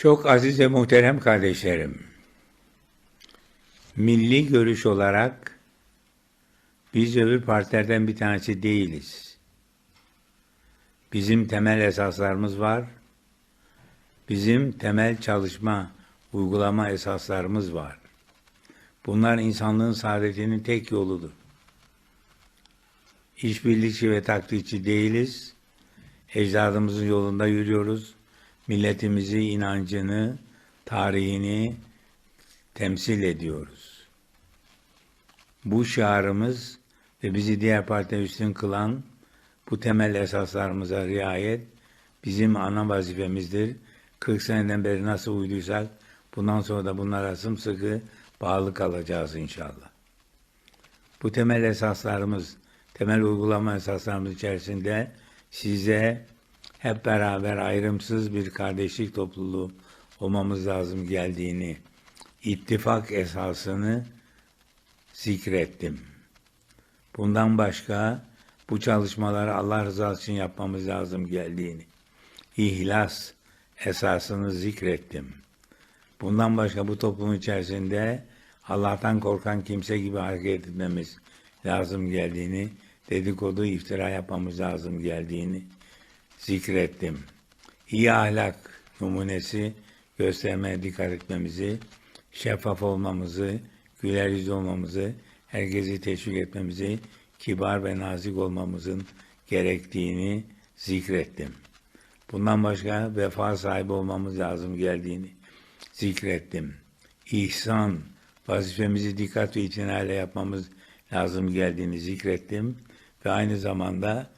Çok aziz ve muhterem kardeşlerim, milli görüş olarak biz öbür partilerden bir tanesi değiliz. Bizim temel esaslarımız var. Bizim temel çalışma, uygulama esaslarımız var. Bunlar insanlığın saadetinin tek yoludur. İşbirlikçi ve taklitçi değiliz. Ecdadımızın yolunda yürüyoruz. Milletimizi, inancını, tarihini temsil ediyoruz. Bu şiarımız ve bizi diğer partiler üstün kılan bu temel esaslarımıza riayet bizim ana vazifemizdir. 40 seneden beri nasıl uyduysak bundan sonra da bunlara sımsıkı bağlı kalacağız inşallah. Bu temel esaslarımız, temel uygulama esaslarımız içerisinde size hep beraber ayrımsız bir kardeşlik topluluğu olmamız lazım geldiğini, ittifak esasını zikrettim. Bundan başka bu çalışmaları Allah rızası için yapmamız lazım geldiğini, ihlas esasını zikrettim. Bundan başka bu toplum içerisinde Allah'tan korkan kimse gibi hareket etmemiz lazım geldiğini, dedikodu, iftira yapmamız lazım geldiğini zikrettim. İyi ahlak numunesi göstermeye dikkat etmemizi, şeffaf olmamızı, güler yüzlü olmamızı, herkesi teşvik etmemizi, kibar ve nazik olmamızın gerektiğini zikrettim. Bundan başka vefa sahibi olmamız lazım geldiğini zikrettim. İhsan, vazifemizi dikkat ve itinayla yapmamız lazım geldiğini zikrettim. Ve aynı zamanda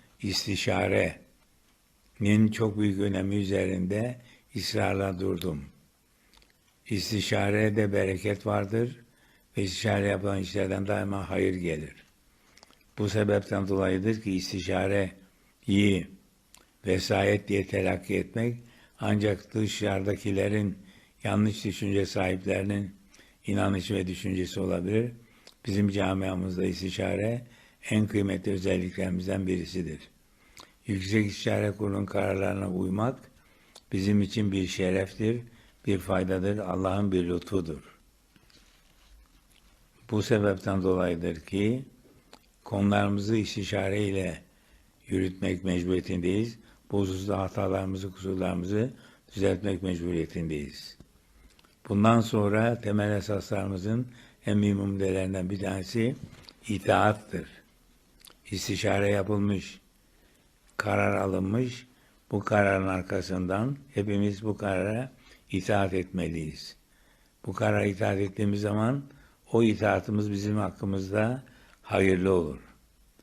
istişarenin çok büyük önemi üzerinde ısrarla durdum. İstişarede bereket vardır ve istişare yapılan işlerden daima hayır gelir. Bu sebepten dolayıdır ki istişareyi vesayet diye telakki etmek ancak dışarıdakilerin yanlış düşünce sahiplerinin inanış ve düşüncesi olabilir. Bizim camiamızda istişare en kıymetli özelliklerimizden birisidir. Yüksek İstişare Kurulu'nun kararlarına uymak bizim için bir şereftir, bir faydadır, Allah'ın bir lütfudur. Bu sebepten dolayıdır ki konularımızı istişare ile yürütmek mecburiyetindeyiz. Bu hususta hatalarımızı, kusurlarımızı düzeltmek mecburiyetindeyiz. Bundan sonra temel esaslarımızın en mühim bir tanesi itaattır. İstişare yapılmış, karar alınmış, bu kararın arkasından hepimiz bu karara itaat etmeliyiz. Bu karara itaat ettiğimiz zaman o itaatımız bizim hakkımızda hayırlı olur.